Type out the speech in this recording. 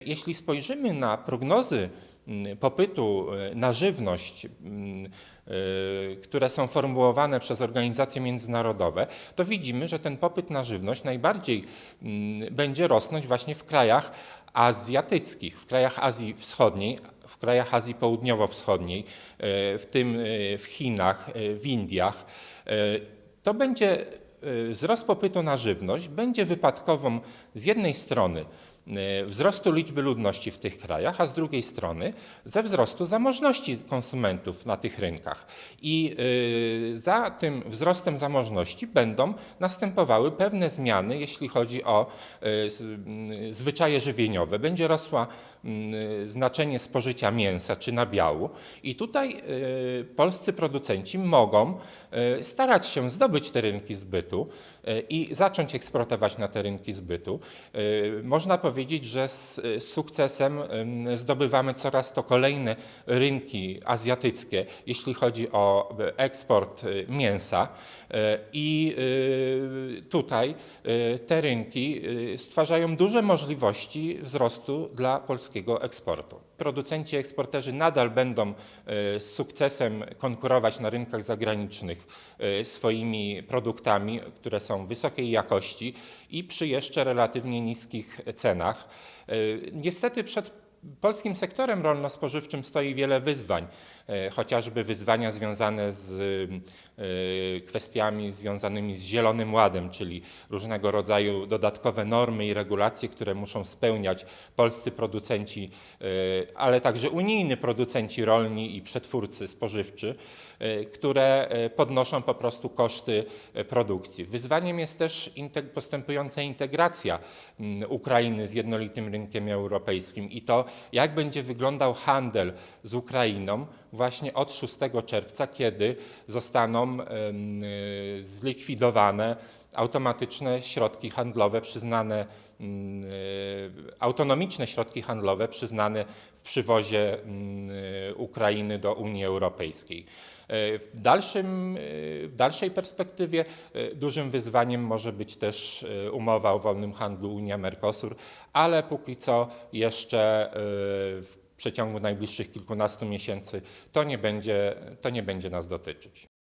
Jeśli spojrzymy na prognozy mm, popytu e, na żywność, mm, e, które są formułowane przez organizacje międzynarodowe, to widzimy, że ten popyt na żywność najbardziej mm, będzie rosnąć właśnie w krajach azjatyckich, w krajach Azji Wschodniej, w krajach Azji Południowo-Wschodniej, e, w tym w Chinach, w Indiach. To będzie wzrost popytu na żywność, będzie wypadkową z jednej strony wzrostu liczby ludności w tych krajach, a z drugiej strony ze wzrostu zamożności konsumentów na tych rynkach. I e, za tym wzrostem zamożności będą następowały pewne zmiany, jeśli chodzi o e, zwyczaje żywieniowe. Będzie rosła znaczenie spożycia mięsa czy nabiału i tutaj e, polscy producenci mogą e, starać się zdobyć te rynki zbytu e, i zacząć eksportować na te rynki zbytu. E, Można powiedzieć, że z sukcesem em, zdobywamy coraz to kolejne rynki azjatyckie, jeśli chodzi o e, eksport e, mięsa E, i tutaj te rynki stwarzają duże możliwości wzrostu dla polskiego eksportu. Producenci, eksporterzy nadal będą z sukcesem konkurować na rynkach zagranicznych swoimi produktami, które są wysokiej jakości i przy jeszcze relatywnie niskich cenach. E, Niestety przed polskim sektorem rolno-spożywczym stoi wiele wyzwań, e, chociażby wyzwania związane z e, kwestiami związanymi z Zielonym Ładem, czyli różnego rodzaju dodatkowe normy i regulacje, które muszą spełniać polscy producenci, e, ale także unijni producenci rolni i przetwórcy spożywczy, które podnoszą po prostu koszty produkcji. Wyzwaniem jest też postępująca integracja Ukrainy z jednolitym rynkiem europejskim i to, jak będzie wyglądał handel z Ukrainą właśnie od 6 czerwca, kiedy zostaną y, zlikwidowane automatyczne środki handlowe przyznane, mm, y, autonomiczne środki handlowe przyznane w przywozie mm, Ukrainy do Unii Europejskiej. E, W, dalszym, e, w dalszej perspektywie e, dużym wyzwaniem może być też e, umowa o wolnym handlu Unia-Mercosur, ale póki co jeszcze e, w przeciągu najbliższych kilkunastu miesięcy to nie będzie, to nie będzie nas dotyczyć.